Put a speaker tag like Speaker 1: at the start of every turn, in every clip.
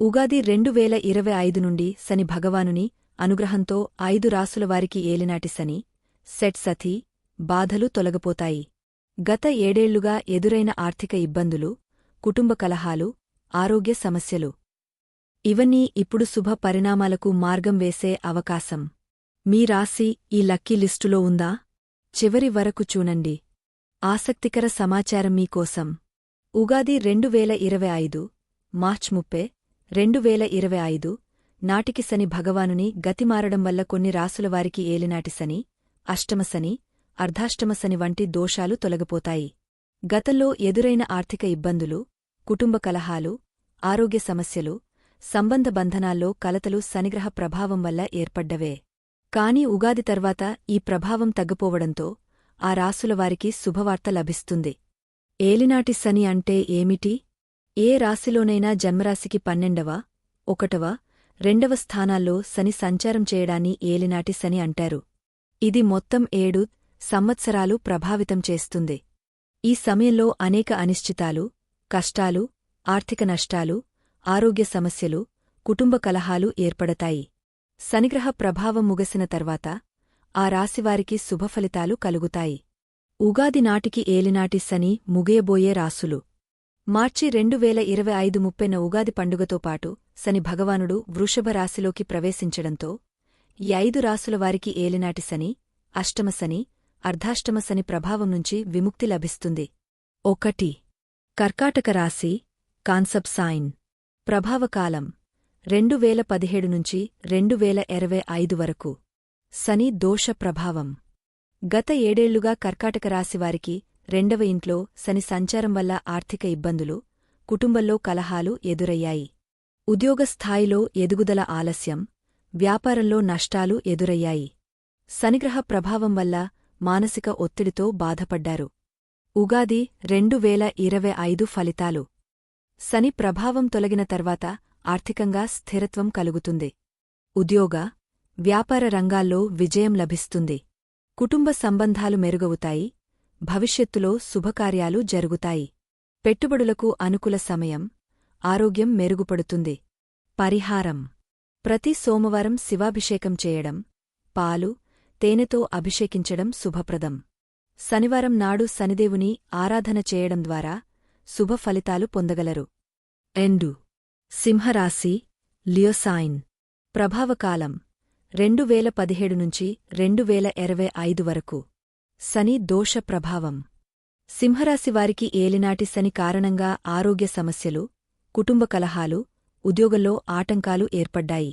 Speaker 1: ఉగాది రెండు వేల ఇరవై ఐదు నుండి శని భగవానుని అనుగ్రహంతో ఐదు రాసుల వారికి ఏలినాటి శని సెట్ సతి బాధలు తొలగపోతాయి. గత ఏడేళ్ళుగా ఎదురైన ఆర్థిక ఇబ్బందులు కుటుంబ కలహాలు ఆరోగ్య సమస్యలు. ఇవన్నీ ఇప్పుడు శుభ పరిణామాలకు మార్గం వేసే అవకాశం. మీ రాశి ఈ లక్కీ లిస్టులో ఉందా? చివరి వరకు చూనండి ఆసక్తికర సమాచారం మీకోసం. ఉగాది రెండు వేల ఇరవై ఐదు మార్చ్ ముప్పై రెండు వేల ఇరవై ఐదు నాటికి శని భగవానుని గతిమారడం వల్ల కొన్ని రాసులవారికి ఏలినాటి శని అష్టమశని అర్ధాష్టమశని వంటి దోషాలు తొలగిపోతాయి. గతంలో ఎదురైన ఆర్థిక ఇబ్బందులు కుటుంబ కలహాలు ఆరోగ్య సమస్యలు సంబంధ బంధనాల్లో కలతలు శనిగ్రహ ప్రభావం వల్ల ఏర్పడ్డవే. కాని ఉగాది తర్వాత ఈ ప్రభావం తగ్గిపోవడంతో ఆ రాసులవారికి శుభవార్త లభిస్తుంది. ఏలినాటి శని అంటే ఏమిటి? ఏ రాశిలోనైనా జన్మరాశికి పన్నెండవ ఒకటవ రెండవ స్థానాల్లో శని సంచారం చేయడాన్ని ఏలినాటి శని అంటారు. ఇది మొత్తం ఏడు సంవత్సరాలు ప్రభావితం చేస్తుంది. ఈ సమయంలో అనేక అనిశ్చితాలు కష్టాలు ఆర్థిక నష్టాలు ఆరోగ్య సమస్యలు కుటుంబ కలహాలు ఏర్పడతాయి. శనిగ్రహ ప్రభావం ముగసిన తర్వాత ఆ రాశివారికి శుభఫలితాలు కలుగుతాయి. ఉగాది నాటికి ఏలినాటి శని ముగియబోయే రాసులు మార్చి రెండు వేల ఇరవై ఐదు ముప్పెన ఉగాది పండుగతో పాటు శని భగవానుడు వృషభ రాశిలోకి ప్రవేశించడంతో ఈ ఐదు రాసుల వారికి ఏలినాటి శని అష్టమశని అర్ధాష్టమశని ప్రభావం నుంచి విముక్తి లభిస్తుంది. ఒకటి. కర్కాటక రాశి కాన్సెప్ట్ సైన్. ప్రభావకాలం రెండు వేల పదిహేడు నుంచి రెండు వేల ఇరవై ఐదు వరకు. శని దోష ప్రభావం. గత ఏడేళ్ళుగా కర్కాటక రాశివారికి రెండవ ఇంట్లో శని సంచారం వల్ల ఆర్థిక ఇబ్బందులు కుటుంబంలో కలహాలు ఎదురయ్యాయి. ఉద్యోగ స్థాయిలో ఎదుగుదల ఆలస్యం వ్యాపారంలో నష్టాలు ఎదురయ్యాయి. శనిగ్రహ ప్రభావం వల్ల మానసిక ఒత్తిడితో బాధపడ్డారు. ఉగాది రెండు వేల ఇరవై ఐదు ఫలితాలు. శని ప్రభావం తొలగిన తర్వాత ఆర్థికంగా స్థిరత్వం కలుగుతుంది. ఉద్యోగ వ్యాపార రంగాల్లో విజయం లభిస్తుంది. కుటుంబ సంబంధాలు మెరుగవుతాయి. భవిష్యత్తులో శుభకార్యాలు జరుగుతాయి. పెట్టుబడులకు అనుకూల సమయం ఆరోగ్యం మెరుగుపడుతుంది. పరిహారం. ప్రతి సోమవారం శివాభిషేకం చేయడం పాలు తేనెతో అభిషేకించడం శుభప్రదం. శనివారం నాడు శనిదేవుని ఆరాధన చేయడం ద్వారా శుభ ఫలితాలు పొందగలరు. ఎండు. సింహరాశి లియోసైన్. ప్రభావకాలం రెండు వేల పదిహేడు నుంచి రెండు వేల ఇరవై ఐదు వరకు. శని దోష ప్రభావం. సింహరాశివారికి ఏలినాటి శని కారణంగా ఆరోగ్య సమస్యలు కుటుంబ కలహాలు ఉద్యోగంలో ఆటంకాలు ఏర్పడ్డాయి.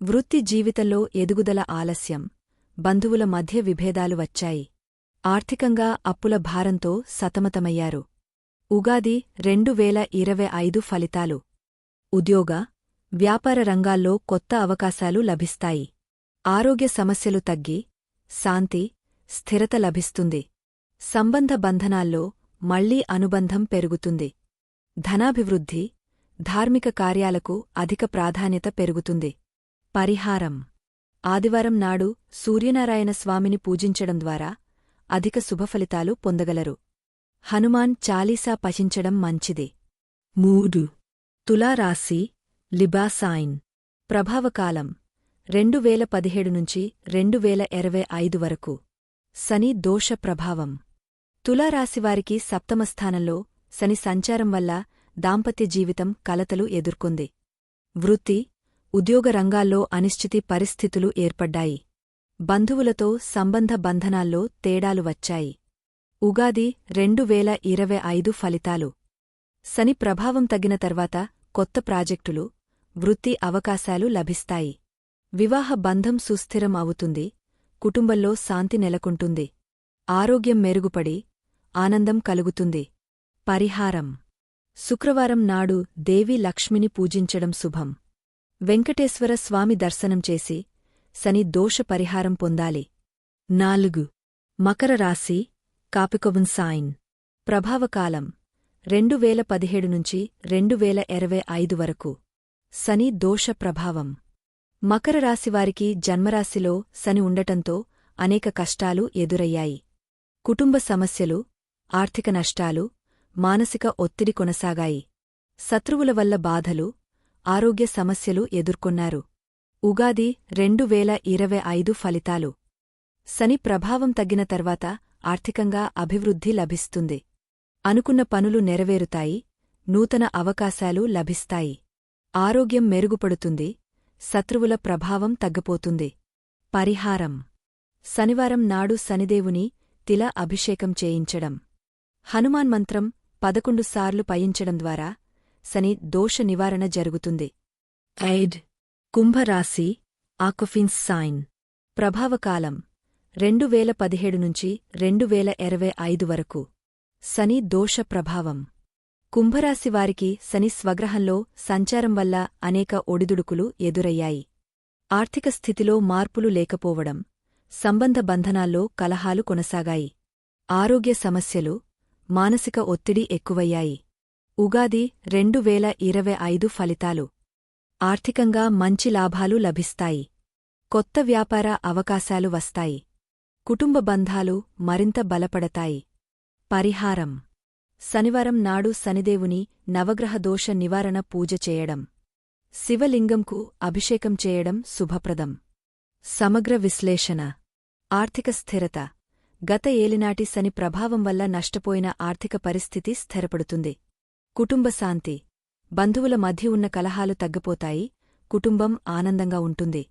Speaker 1: వృత్తి జీవితంలో ఎదుగుదల ఆలస్యం బంధువుల మధ్య విభేదాలు వచ్చాయి. ఆర్థికంగా అప్పుల భారంతో సతమతమయ్యారు. ఉగాది రెండు వేల ఇరవై ఐదు ఫలితాలు. ఉద్యోగ వ్యాపార రంగాల్లో కొత్త అవకాశాలు లభిస్తాయి. ఆరోగ్య సమస్యలు తగ్గి శాంతి స్థిరత లభిస్తుంది. సంబంధ బంధనాల్లో మళ్ళీ అనుబంధం పెరుగుతుంది. ధనాభివృద్ధి ధార్మిక కార్యాలకు అధిక ప్రాధాన్యత పెరుగుతుంది. పరిహారం. ఆదివారం నాడు సూర్యనారాయణ స్వామిని పూజించడం ద్వారా అధిక శుభఫలితాలు పొందగలరు. హనుమాన్ చాలీసా పచించడం మంచిది. మూడు. తులారాశి లిబాసాయిన్ ప్రభావకాలం రెండు వేల పదిహేడు నుంచి రెండు వేల ఇరవై ఐదు వరకు. శని దోష ప్రభావం. తులారాశివారికి సప్తమస్థానంలో శని సంచారం వల్ల దాంపత్య జీవితం కలతలు ఎదుర్కొంది. వృత్తి ఉద్యోగ రంగాల్లో అనిశ్చితి పరిస్థితులు ఏర్పడ్డాయి. బంధువులతో సంబంధ బంధనాల్లో తేడాలు వచ్చాయి. ఉగాది రెండు వేల ఇరవై ఐదు ఫలితాలు. శని ప్రభావం తగ్గిన తర్వాత కొత్త ప్రాజెక్టులు వృత్తి అవకాశాలు లభిస్తాయి. వివాహ బంధం సుస్థిరం అవుతుంది. కుటుంబంలో శాంతి నెలకొంటుంది. ఆరోగ్యం మెరుగుపడి ఆనందం కలుగుతుంది. పరిహారం. శుక్రవారం నాడు దేవి లక్ష్మిని పూజించడం శుభం. వెంకటేశ్వర స్వామి దర్శనం చేసి శని దోష పరిహారం పొందాలి. నాలుగు. మకర రాశి కాపికొవన్ సాయిన్ ప్రభావకాలం రెండు వేల పదిహేడు నుంచి రెండు వేల ఇరవై ఐదు వరకు. శని దోష ప్రభావం. మకర రాశివారికి జన్మరాశిలో శని ఉండటంతో అనేక కష్టాలు ఎదురయ్యాయి. కుటుంబ సమస్యలు ఆర్థిక నష్టాలు మానసిక ఒత్తిడి కొనసాగాయి. శత్రువుల వల్ల బాధలు ఆరోగ్య సమస్యలు ఎదుర్కొన్నారు. ఉగాది రెండు వేల ఇరవై ఐదు ఫలితాలు. శని ప్రభావం తగ్గిన తర్వాత ఆర్థికంగా అభివృద్ధి లభిస్తుంది. అనుకున్న పనులు నెరవేరుతాయి నూతన అవకాశాలు లభిస్తాయి. ఆరోగ్యం మెరుగుపడుతుంది శత్రువుల ప్రభావం తగ్గిపోతుంది. పరిహారం. శనివారం నాడు శనిదేవుని తిల అభిషేకం చేయించడం. హనుమాన్ మంత్రం పదకొండు సార్లు పయించడం ద్వారా శని దోష నివారణ జరుగుతుంది. ఐడ్. కుంభరాశి. ఆకుఫిన్స్ సైన్. ప్రభావకాలం. రెండు వేల పదిహేడు నుంచి రెండు వేల ఇరవై ఐదు వరకు. శని దోష ప్రభావం. కుంభరాశివారికి శని స్వగ్రహంలో సంచారం వల్ల అనేక ఒడిదుడుకులు ఎదురయ్యాయి. ఆర్థిక స్థితిలో మార్పులు లేకపోవడం సంబంధ బంధనాల్లో కలహాలు కొనసాగాయి. ఆరోగ్య సమస్యలు మానసిక ఒత్తిడి ఎక్కువయ్యాయి. ఉగాది రెండు వేల ఇరవై ఐదు ఫలితాలు. ఆర్థికంగా మంచి లాభాలు లభిస్తాయి. కొత్త వ్యాపార అవకాశాలు వస్తాయి. కుటుంబ బంధాలు మరింత బలపడతాయి. పరిహారం. శనివారం నాడు శనిదేవుని నవగ్రహ దోష నివారణ పూజ చేయడం. శివలింగంకు అభిషేకం చేయడం శుభప్రదం. సమగ్ర విశ్లేషణ. ఆర్థిక స్థిరత. గత ఏలినాటి శని ప్రభావం వల్ల నష్టపోయిన ఆర్థిక పరిస్థితి స్థిరపడుతుంది. కుటుంబ శాంతి. బంధువుల మధ్య ఉన్న కలహాలు తగ్గిపోతాయి. కుటుంబం ఆనందంగా ఉంటుంది.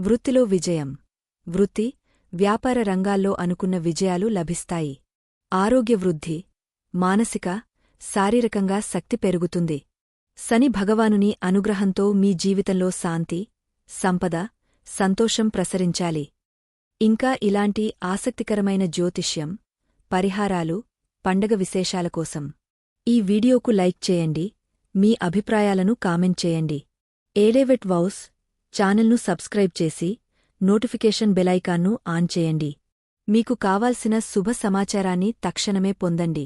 Speaker 1: వృత్తిలో విజయం. వృత్తి వ్యాపార రంగాల్లో అనుకున్న విజయాలు లభిస్తాయి. ఆరోగ్య వృద్ధి. మానసిక శారీరకంగా శక్తి పెరుగుతుంది. శని భగవానుని అనుగ్రహంతో మీ జీవితంలో శాంతి సంపద సంతోషం ప్రసరించాలి. ఇంకా ఇలాంటి ఆసక్తికరమైన జ్యోతిష్యం పరిహారాలు పండగ విశేషాల కోసం ఈ వీడియోకు లైక్ చేయండి మీ అభిప్రాయాలను కామెంట్ చేయండి. ఏలేవెట్ వౌస్ ఛానల్ను సబ్స్క్రైబ్ చేసి నోటిఫికేషన్ బెలైకాన్ను ఆన్ చేయండి. మీకు కావాల్సిన శుభ సమాచారాన్ని తక్షణమే పొందండి.